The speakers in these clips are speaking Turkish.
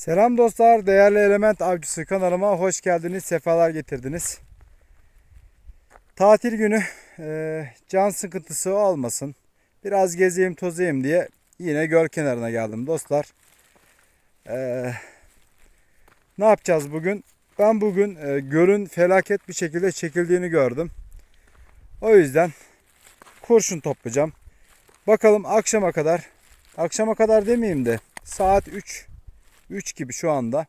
Selam dostlar, değerli element avcısı kanalıma hoş geldiniz, sefalar getirdiniz. Tatil günü e, can sıkıntısı olmasın. Biraz gezeyim tozayım diye yine göl kenarına geldim dostlar. E, ne yapacağız bugün? Ben bugün e, gölün felaket bir şekilde çekildiğini gördüm. O yüzden kurşun toplayacağım. Bakalım akşama kadar, akşama kadar demeyeyim de saat 3 3 gibi şu anda.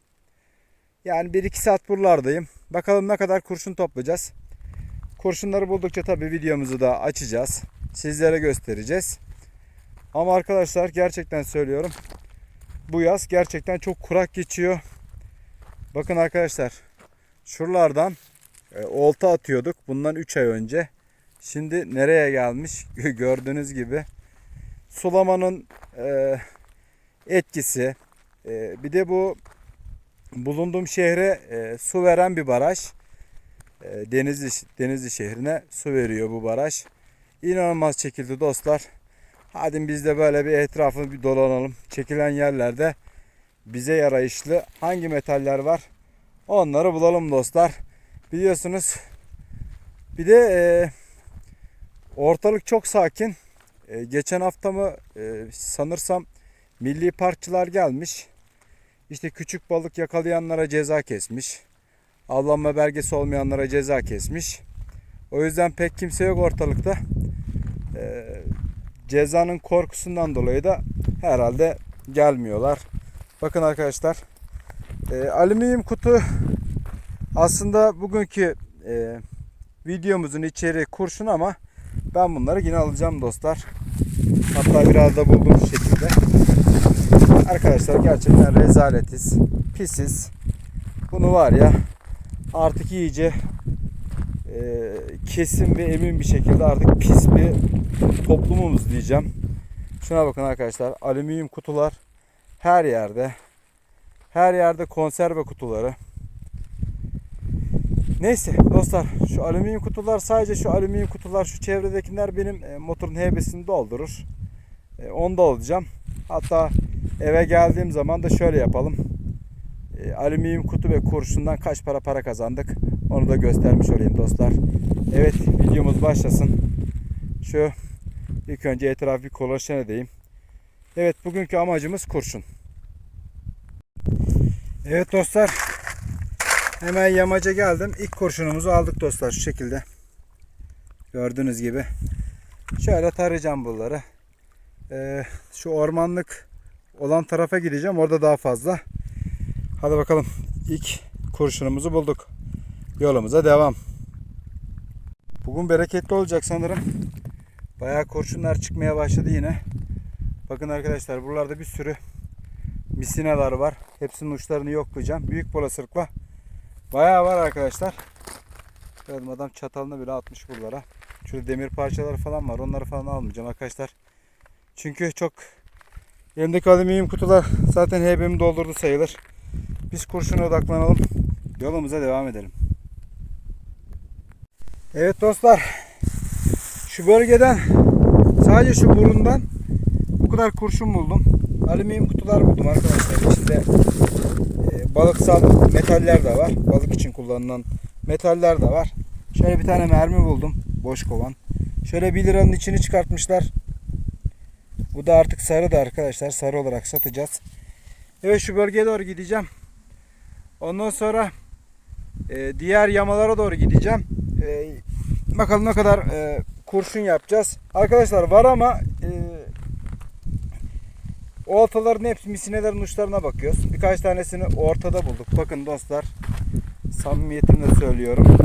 Yani 1-2 saat buralardayım. Bakalım ne kadar kurşun toplayacağız. Kurşunları buldukça tabii videomuzu da açacağız. Sizlere göstereceğiz. Ama arkadaşlar gerçekten söylüyorum. Bu yaz gerçekten çok kurak geçiyor. Bakın arkadaşlar. Şuralardan e, olta atıyorduk. Bundan 3 ay önce. Şimdi nereye gelmiş? Gördüğünüz gibi. Sulamanın e, etkisi, ee, bir de bu bulunduğum şehre e, su veren bir baraj. E, Denizli, Denizli şehrine su veriyor bu baraj. İnanılmaz çekildi dostlar. Hadi biz de böyle bir etrafını bir dolanalım. Çekilen yerlerde bize yarayışlı hangi metaller var onları bulalım dostlar. Biliyorsunuz bir de e, ortalık çok sakin. E, geçen hafta mı e, sanırsam milli parkçılar gelmiş. İşte küçük balık yakalayanlara ceza kesmiş. Avlanma belgesi olmayanlara ceza kesmiş. O yüzden pek kimse yok ortalıkta. Ee, cezanın korkusundan dolayı da herhalde gelmiyorlar. Bakın arkadaşlar. E, alüminyum kutu aslında bugünkü e, videomuzun içeriği kurşun ama ben bunları yine alacağım dostlar. Hatta biraz da bulduğum şekilde. Arkadaşlar gerçekten rezaletiz. Pisiz. Bunu var ya artık iyice e, kesin ve emin bir şekilde artık pis bir toplumumuz diyeceğim. Şuna bakın arkadaşlar. Alüminyum kutular her yerde. Her yerde konserve kutuları. Neyse dostlar şu alüminyum kutular sadece şu alüminyum kutular şu çevredekiler benim e, motorun heybesini doldurur. E, onu da alacağım. Hatta eve geldiğim zaman da şöyle yapalım. E, alüminyum kutu ve kurşundan kaç para para kazandık onu da göstermiş olayım dostlar. Evet videomuz başlasın. Şu ilk önce etrafı bir kolajen edeyim. Evet bugünkü amacımız kurşun. Evet dostlar hemen yamaca geldim. İlk kurşunumuzu aldık dostlar şu şekilde. Gördüğünüz gibi. Şöyle tarayacağım bunları. Ee, şu ormanlık olan tarafa gideceğim. Orada daha fazla. Hadi bakalım. İlk kurşunumuzu bulduk. Yolumuza devam. Bugün bereketli olacak sanırım. Bayağı kurşunlar çıkmaya başladı yine. Bakın arkadaşlar buralarda bir sürü misinalar var. Hepsinin uçlarını yoklayacağım. Büyük bolasılıkla. Bayağı var arkadaşlar. Gördüm adam çatalını bile atmış buralara. Şurada demir parçaları falan var. Onları falan almayacağım arkadaşlar. Çünkü çok elimdeki alüminyum kutular zaten heybemi doldurdu sayılır. Biz kurşuna odaklanalım. Yolumuza devam edelim. Evet dostlar. Şu bölgeden sadece şu burundan bu kadar kurşun buldum. Alüminyum kutular buldum arkadaşlar. İçinde balıksal metaller de var. Balık için kullanılan metaller de var. Şöyle bir tane mermi buldum. Boş kovan. Şöyle 1 liranın içini çıkartmışlar. Bu da artık sarı da arkadaşlar. Sarı olarak satacağız. Evet şu bölgeye doğru gideceğim. Ondan sonra e, diğer yamalara doğru gideceğim. E, bakalım ne kadar e, kurşun yapacağız. Arkadaşlar var ama e, oltaların hepsi misinelerin uçlarına bakıyoruz. Birkaç tanesini ortada bulduk. Bakın dostlar samimiyetimle söylüyorum.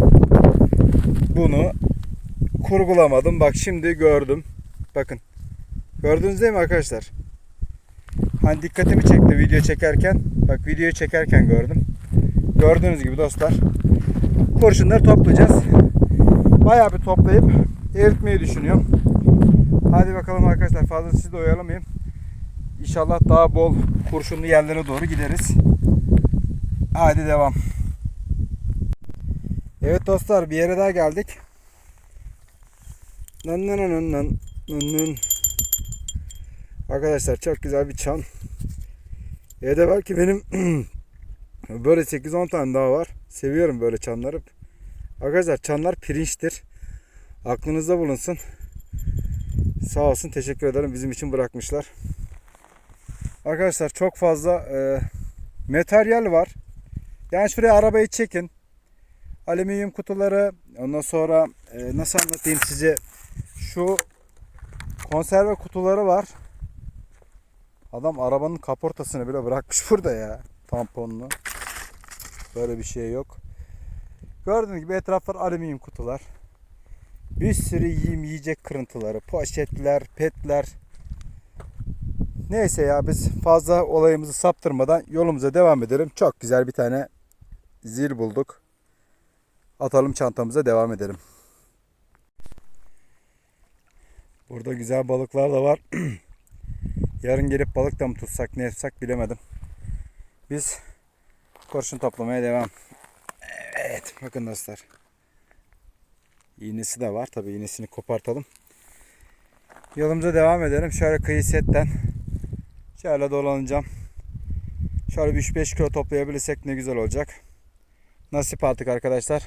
Bunu kurgulamadım. Bak şimdi gördüm. Bakın. Gördünüz değil mi arkadaşlar? Hani dikkatimi çekti video çekerken. Bak videoyu çekerken gördüm. Gördüğünüz gibi dostlar. Kurşunları toplayacağız. Bayağı bir toplayıp eritmeyi düşünüyorum. Hadi bakalım arkadaşlar fazla sizi de oyalamayayım. İnşallah daha bol kurşunlu yerlere doğru gideriz. Hadi devam. Evet dostlar bir yere daha geldik. Nın nın nın nın nın nın. Arkadaşlar çok güzel bir çam. Evde belki benim böyle 8-10 tane daha var. Seviyorum böyle çanları. Arkadaşlar çanlar pirinçtir. Aklınızda bulunsun. Sağ olsun teşekkür ederim bizim için bırakmışlar. Arkadaşlar çok fazla e, materyal var. Yani şuraya arabayı çekin. Alüminyum kutuları ondan sonra e, nasıl anlatayım size şu konserve kutuları var. Adam arabanın kaportasını bile bırakmış burada ya. Tamponlu. Böyle bir şey yok. Gördüğünüz gibi etraflar alüminyum kutular. Bir sürü yiyim yiyecek kırıntıları, poşetler, petler. Neyse ya biz fazla olayımızı saptırmadan yolumuza devam edelim. Çok güzel bir tane zil bulduk. Atalım çantamıza devam edelim. Burada güzel balıklar da var. Yarın gelip balık da mı tutsak ne yapsak bilemedim. Biz kurşun toplamaya devam. Evet bakın dostlar. İğnesi de var. Tabi iğnesini kopartalım. Yolumuza devam edelim. Şöyle kıyı setten şöyle dolanacağım. Şöyle bir 3-5 kilo toplayabilirsek ne güzel olacak. Nasip artık arkadaşlar.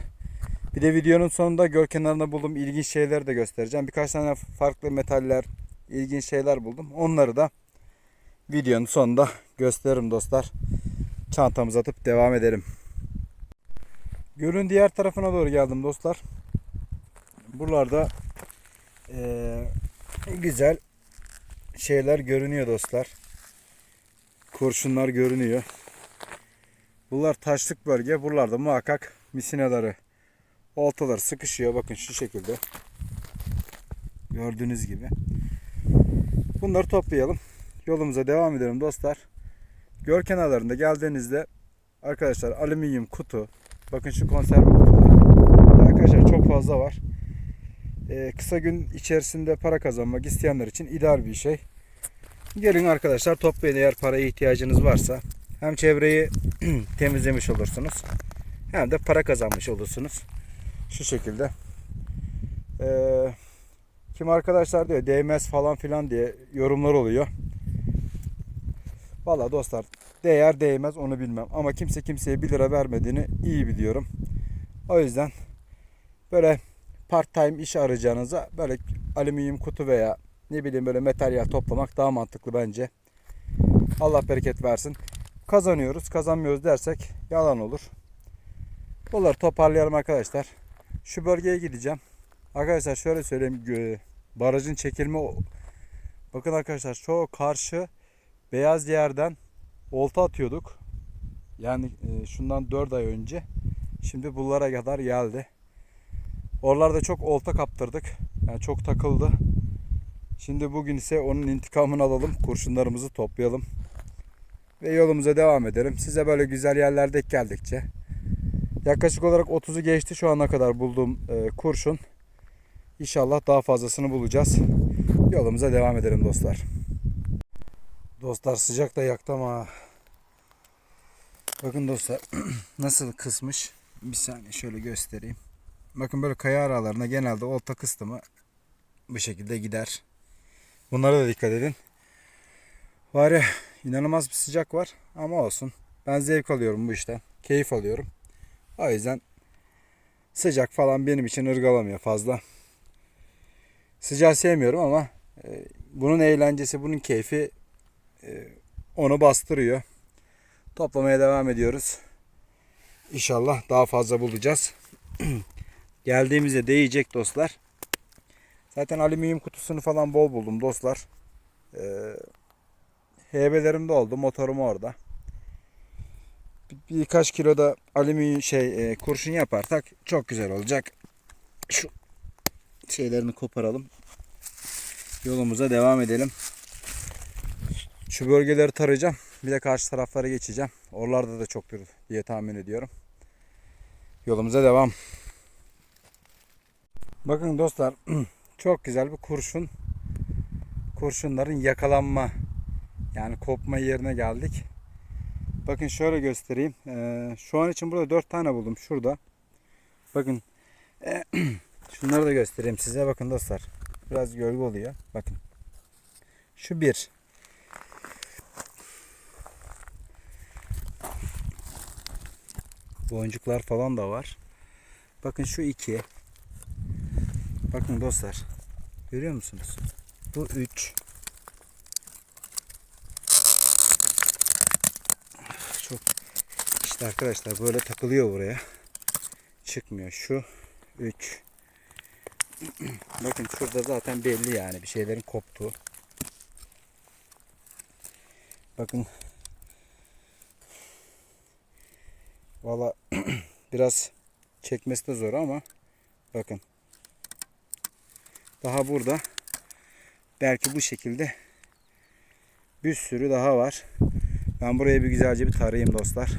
Bir de videonun sonunda göl kenarında bulduğum ilginç şeyleri de göstereceğim. Birkaç tane farklı metaller, ilginç şeyler buldum. Onları da videonun sonunda gösteririm dostlar. Çantamıza atıp devam edelim. Gölün diğer tarafına doğru geldim dostlar. Buralarda eee, güzel şeyler görünüyor dostlar. Kurşunlar görünüyor. Bunlar taşlık bölge. Buralarda muhakkak misinaları, oltaları sıkışıyor. Bakın şu şekilde. Gördüğünüz gibi. Bunları toplayalım. Yolumuza devam edelim dostlar. Göl kenarlarında geldiğinizde arkadaşlar alüminyum kutu. Bakın şu konserve kutuları. Arkadaşlar çok fazla var. Ee, kısa gün içerisinde para kazanmak isteyenler için ideal bir şey. Gelin arkadaşlar toplayın eğer paraya ihtiyacınız varsa. Hem çevreyi temizlemiş olursunuz. Hem de para kazanmış olursunuz. Şu şekilde. Ee, kim arkadaşlar diyor değmez falan filan diye yorumlar oluyor. Valla dostlar değer değmez onu bilmem. Ama kimse kimseye 1 lira vermediğini iyi biliyorum. O yüzden böyle part time iş arayacağınıza böyle alüminyum kutu veya ne bileyim böyle materyal toplamak daha mantıklı bence. Allah bereket versin. Kazanıyoruz, kazanmıyoruz dersek yalan olur. Bunları toparlayalım arkadaşlar. Şu bölgeye gideceğim. Arkadaşlar şöyle söyleyeyim. Barajın çekilme Bakın arkadaşlar şu karşı beyaz yerden olta atıyorduk. Yani e, şundan 4 ay önce. Şimdi bunlara kadar geldi. Oralarda çok olta kaptırdık. Yani çok takıldı. Şimdi bugün ise onun intikamını alalım. Kurşunlarımızı toplayalım. Ve yolumuza devam edelim. Size böyle güzel yerler denk geldikçe. Yaklaşık olarak 30'u geçti şu ana kadar bulduğum e, kurşun. İnşallah daha fazlasını bulacağız. Yolumuza devam edelim dostlar. Dostlar sıcak da yaktı ama. Bakın dostlar nasıl kısmış. Bir saniye şöyle göstereyim. Bakın böyle kaya aralarına genelde olta kıstı mı bu şekilde gider. Bunlara da dikkat edin. Var ya inanılmaz bir sıcak var ama olsun. Ben zevk alıyorum bu işten. Keyif alıyorum. O yüzden sıcak falan benim için ırgalamıyor fazla. Sıcağı sevmiyorum ama e, bunun eğlencesi, bunun keyfi e, onu bastırıyor. Toplamaya devam ediyoruz. İnşallah daha fazla bulacağız. Geldiğimizde değecek dostlar. Zaten alüminyum kutusunu falan bol buldum dostlar. Ee, heybelerim de oldu. Motorum orada. Bir- Birkaç kilo da alüminyum şey e, kurşun yaparsak çok güzel olacak. Şu şeylerini koparalım. Yolumuza devam edelim. Şu bölgeleri tarayacağım. Bir de karşı taraflara geçeceğim. Oralarda da çoktur diye tahmin ediyorum. Yolumuza devam. Bakın dostlar çok güzel bir kurşun. Kurşunların yakalanma yani kopma yerine geldik. Bakın şöyle göstereyim. Ee, şu an için burada 4 tane buldum. Şurada. Bakın. E, şunları da göstereyim size. Bakın dostlar. Biraz gölge oluyor. Bakın. Şu bir. Boncuklar falan da var. Bakın şu iki. Bakın dostlar. Görüyor musunuz? Bu üç. Çok işte arkadaşlar böyle takılıyor buraya. Çıkmıyor. Şu 3. Bakın şurada zaten belli yani bir şeylerin koptuğu. Bakın. Valla biraz çekmesi de zor ama bakın. Daha burada belki bu şekilde bir sürü daha var. Ben buraya bir güzelce bir tarayayım dostlar.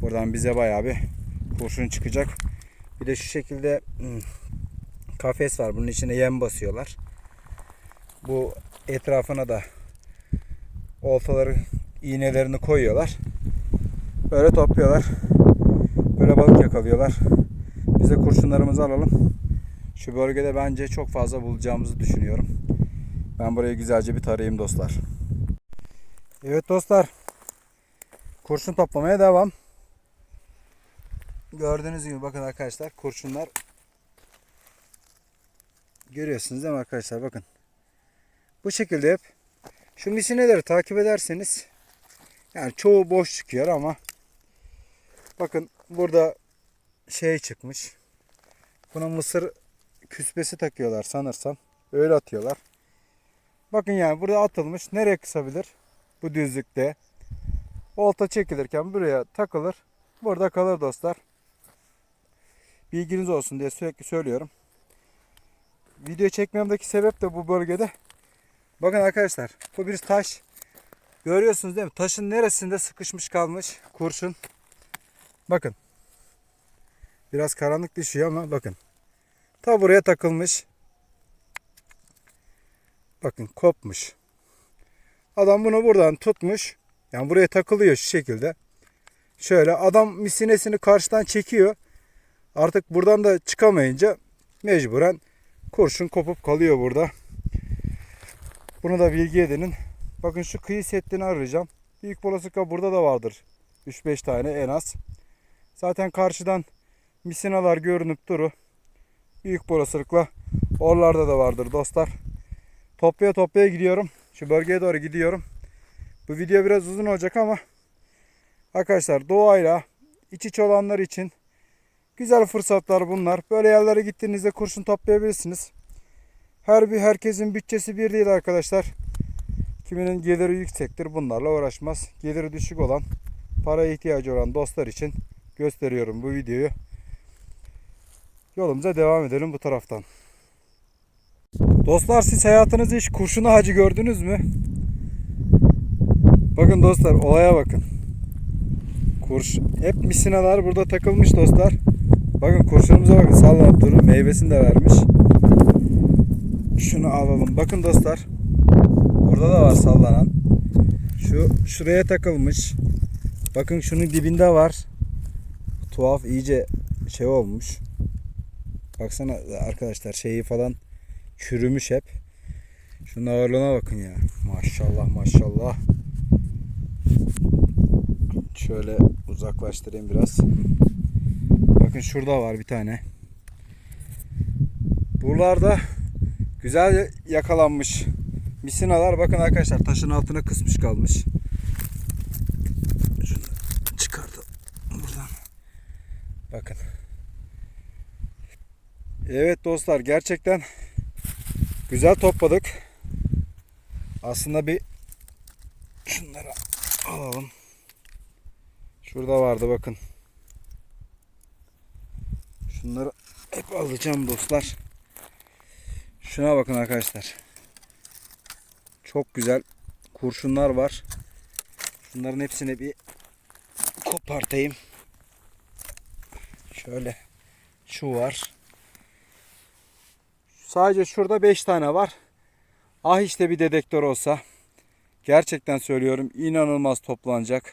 Buradan bize bayağı bir kurşun çıkacak. Bir de şu şekilde hmm, kafes var. Bunun içine yem basıyorlar. Bu etrafına da oltaları iğnelerini koyuyorlar. Böyle topluyorlar. Böyle balık yakalıyorlar. Biz de kurşunlarımızı alalım. Şu bölgede bence çok fazla bulacağımızı düşünüyorum. Ben burayı güzelce bir tarayayım dostlar. Evet dostlar. Kurşun toplamaya devam. Gördüğünüz gibi bakın arkadaşlar kurşunlar görüyorsunuz değil mi arkadaşlar bakın. Bu şekilde hep şu misineleri takip ederseniz yani çoğu boş çıkıyor ama bakın burada şey çıkmış. Buna mısır küspesi takıyorlar sanırsam. Öyle atıyorlar. Bakın yani burada atılmış. Nereye kısabilir? Bu düzlükte. Olta çekilirken buraya takılır. Burada kalır dostlar. Bilginiz olsun diye sürekli söylüyorum. Video çekmemdeki sebep de bu bölgede. Bakın arkadaşlar bu bir taş. Görüyorsunuz değil mi? Taşın neresinde sıkışmış kalmış kurşun. Bakın. Biraz karanlık düşüyor ama bakın. Ta buraya takılmış. Bakın kopmuş. Adam bunu buradan tutmuş. Yani buraya takılıyor şu şekilde. Şöyle adam misinesini karşıdan çekiyor. Artık buradan da çıkamayınca mecburen kurşun kopup kalıyor burada. Bunu da bilgi edinin. Bakın şu kıyı setini arayacağım. Büyük olasılıkla burada da vardır. 3-5 tane en az. Zaten karşıdan misinalar görünüp duru. Büyük olasılıkla oralarda da vardır dostlar. Toplaya toplaya gidiyorum. Şu bölgeye doğru gidiyorum. Bu video biraz uzun olacak ama arkadaşlar doğayla iç içe olanlar için güzel fırsatlar bunlar. Böyle yerlere gittiğinizde kurşun toplayabilirsiniz. Her bir herkesin bütçesi bir değil arkadaşlar. Kiminin geliri yüksektir bunlarla uğraşmaz. Geliri düşük olan, paraya ihtiyacı olan dostlar için gösteriyorum bu videoyu. Yolumuza devam edelim bu taraftan. Dostlar siz hayatınızda hiç kurşunu hacı gördünüz mü? Bakın dostlar olaya bakın. Kurş hep misinalar burada takılmış dostlar. Bakın kurşunumuza bakın sallanıp durur. Meyvesini de vermiş. Şunu alalım. Bakın dostlar. Burada da var sallanan. Şu şuraya takılmış. Bakın şunun dibinde var. Tuhaf iyice şey olmuş. Baksana arkadaşlar şeyi falan çürümüş hep. Şunun ağırlığına bakın ya. Maşallah maşallah. Şöyle uzaklaştırayım biraz. Bakın şurada var bir tane. Buralarda güzel yakalanmış misinalar. Bakın arkadaşlar taşın altına kısmış kalmış. Şunu çıkardım buradan. Bakın. Evet dostlar gerçekten güzel topladık. Aslında bir şunları alalım. Şurada vardı bakın. Şunları hep alacağım dostlar. Şuna bakın arkadaşlar. Çok güzel kurşunlar var. Şunların hepsini bir kopartayım. Şöyle şu var. Sadece şurada 5 tane var. Ah işte bir dedektör olsa. Gerçekten söylüyorum inanılmaz toplanacak.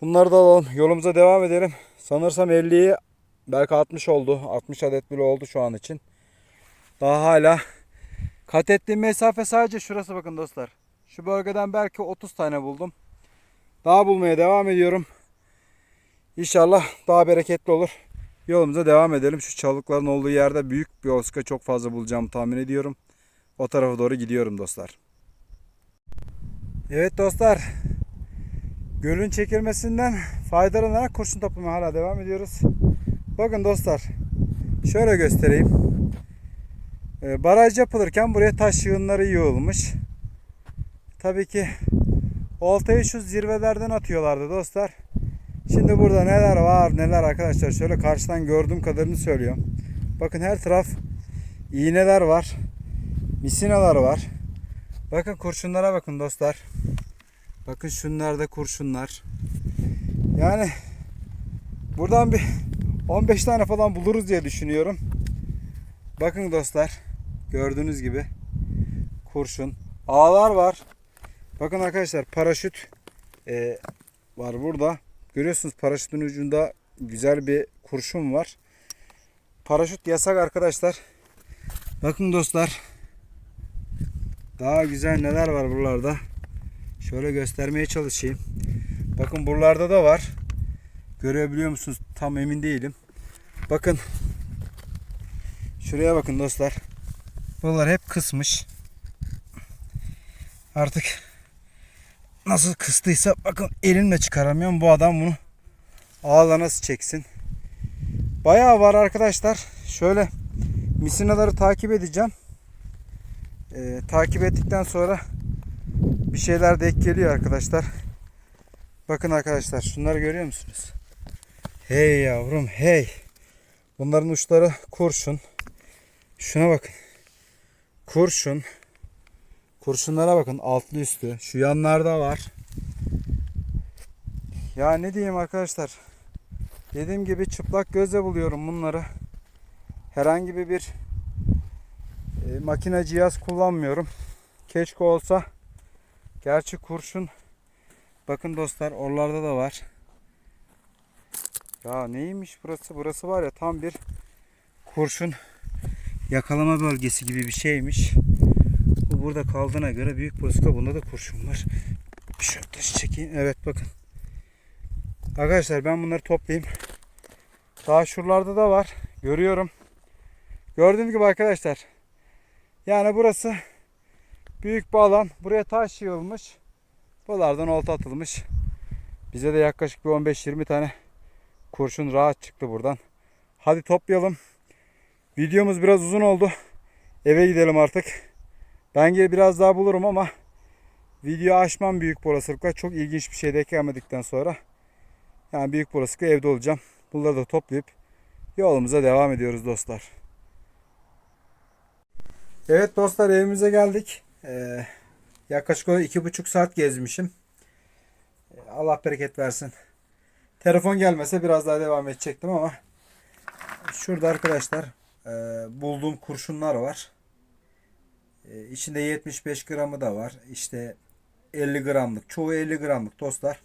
Bunları da alalım. Yolumuza devam edelim. Sanırsam 50'yi belki 60 oldu. 60 adet bile oldu şu an için. Daha hala kat ettiğim mesafe sadece şurası bakın dostlar. Şu bölgeden belki 30 tane buldum. Daha bulmaya devam ediyorum. İnşallah daha bereketli olur. Yolumuza devam edelim. Şu çalılıkların olduğu yerde büyük bir oska çok fazla bulacağımı tahmin ediyorum. O tarafa doğru gidiyorum dostlar. Evet dostlar. Gölün çekilmesinden faydalanarak kurşun toplamaya hala devam ediyoruz. Bakın dostlar. Şöyle göstereyim. Ee, Baraj yapılırken buraya taş yığınları yığılmış. Tabii ki oltayı şu zirvelerden atıyorlardı dostlar. Şimdi burada neler var neler arkadaşlar. Şöyle karşıdan gördüğüm kadarını söylüyorum. Bakın her taraf iğneler var. Misinalar var. Bakın kurşunlara bakın dostlar. Bakın şunlarda kurşunlar. Yani buradan bir 15 tane falan buluruz diye düşünüyorum. Bakın dostlar. Gördüğünüz gibi kurşun. Ağlar var. Bakın arkadaşlar paraşüt e, var burada. Görüyorsunuz paraşütün ucunda güzel bir kurşun var. Paraşüt yasak arkadaşlar. Bakın dostlar. Daha güzel neler var buralarda. Şöyle göstermeye çalışayım. Bakın buralarda da var. Görebiliyor musunuz? Tam emin değilim. Bakın. Şuraya bakın dostlar. Buralar hep kısmış. Artık nasıl kıstıysa bakın elimle çıkaramıyorum. Bu adam bunu ağla nasıl çeksin. Bayağı var arkadaşlar. Şöyle misinaları takip edeceğim. Ee, takip ettikten sonra bir şeyler denk geliyor arkadaşlar. Bakın arkadaşlar şunları görüyor musunuz? Hey yavrum hey. Bunların uçları kurşun. Şuna bakın. Kurşun. Kurşunlara bakın altlı üstü. Şu yanlarda var. Ya ne diyeyim arkadaşlar. Dediğim gibi çıplak gözle buluyorum bunları. Herhangi bir e, makine cihaz kullanmıyorum. Keşke olsa. Gerçi kurşun. Bakın dostlar oralarda da var. Ya neymiş burası? Burası var ya tam bir kurşun yakalama bölgesi gibi bir şeymiş. Bu burada kaldığına göre büyük boska bunda da kurşun var. Şöyle taşı çekeyim. Evet bakın. Arkadaşlar ben bunları toplayayım. Daha şuralarda da var. Görüyorum. Gördüğünüz gibi arkadaşlar. Yani burası büyük bir alan. Buraya taş yığılmış. Buralardan olta atılmış. Bize de yaklaşık bir 15-20 tane kurşun rahat çıktı buradan. Hadi toplayalım. Videomuz biraz uzun oldu. Eve gidelim artık. Ben gene biraz daha bulurum ama video açmam büyük bir. Çok ilginç bir şey denk gelmedikten sonra. Yani büyük bir evde olacağım. Bunları da toplayıp yolumuza devam ediyoruz dostlar. Evet dostlar evimize geldik. Ee, yaklaşık olarak iki buçuk saat gezmişim. Ee, Allah bereket versin. Telefon gelmese biraz daha devam edecektim ama şurada arkadaşlar e, bulduğum kurşunlar var. E, içinde 75 gramı da var. İşte 50 gramlık. Çoğu 50 gramlık dostlar.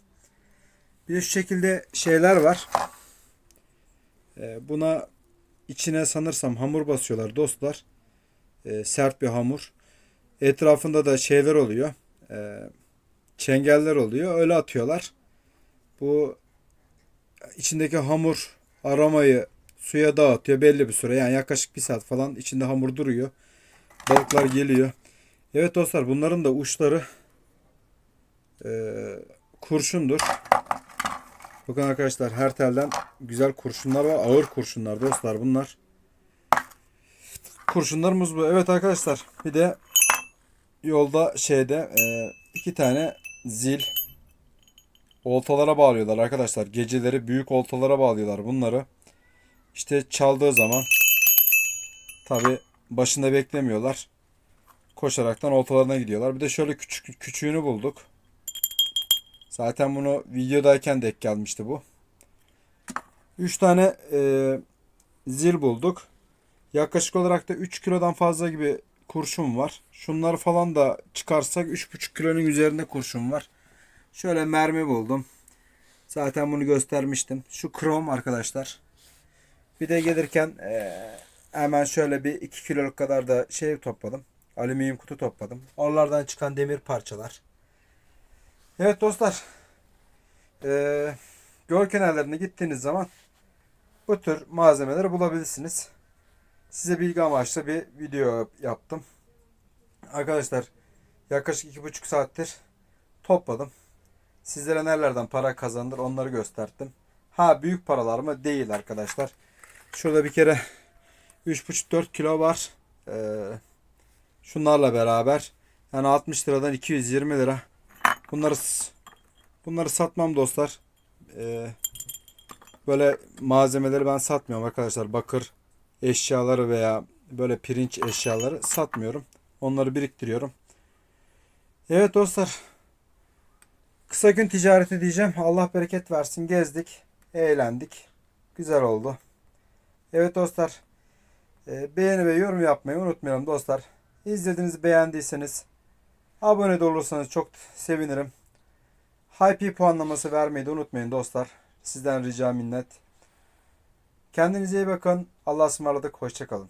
Bir şu şekilde şeyler var. E, buna içine sanırsam hamur basıyorlar dostlar. E, sert bir hamur. Etrafında da şeyler oluyor. Çengeller oluyor. Öyle atıyorlar. Bu içindeki hamur aromayı suya dağıtıyor belli bir süre. Yani yaklaşık bir saat falan içinde hamur duruyor. Balıklar geliyor. Evet dostlar bunların da uçları e, kurşundur. Bakın arkadaşlar her telden güzel kurşunlar var. Ağır kurşunlar dostlar bunlar. Kurşunlarımız bu. Evet arkadaşlar bir de yolda şeyde e, iki tane zil oltalara bağlıyorlar arkadaşlar. Geceleri büyük oltalara bağlıyorlar bunları. İşte çaldığı zaman tabi başında beklemiyorlar. Koşaraktan oltalarına gidiyorlar. Bir de şöyle küçük küçüğünü bulduk. Zaten bunu videodayken denk gelmişti bu. 3 tane e, zil bulduk. Yaklaşık olarak da 3 kilodan fazla gibi kurşun var. Şunları falan da çıkarsak 3,5 kilonun üzerinde kurşun var. Şöyle mermi buldum. Zaten bunu göstermiştim. Şu krom arkadaşlar. Bir de gelirken eee, hemen şöyle bir 2 kiloluk kadar da şey topladım. Alüminyum kutu topladım. Oralardan çıkan demir parçalar. Evet dostlar. Eee, göl kenarlarına gittiğiniz zaman bu tür malzemeleri bulabilirsiniz. Size bilgi amaçlı bir video yaptım. Arkadaşlar yaklaşık iki buçuk saattir topladım. Sizlere nerelerden para kazanılır onları gösterdim. Ha büyük paralar mı? Değil arkadaşlar. Şurada bir kere 3,5-4 kilo var. Ee, şunlarla beraber. Yani 60 liradan 220 lira. Bunları bunları satmam dostlar. Ee, böyle malzemeleri ben satmıyorum arkadaşlar. Bakır eşyaları veya böyle pirinç eşyaları satmıyorum. Onları biriktiriyorum. Evet dostlar. Kısa gün ticareti diyeceğim. Allah bereket versin. Gezdik. Eğlendik. Güzel oldu. Evet dostlar. E, Beğeni ve yorum yapmayı unutmayalım dostlar. İzlediğinizi beğendiyseniz abone de olursanız çok sevinirim. Hype puanlaması vermeyi de unutmayın dostlar. Sizden rica minnet. Kendinize iyi bakın. Allah'a ısmarladık. Hoşçakalın.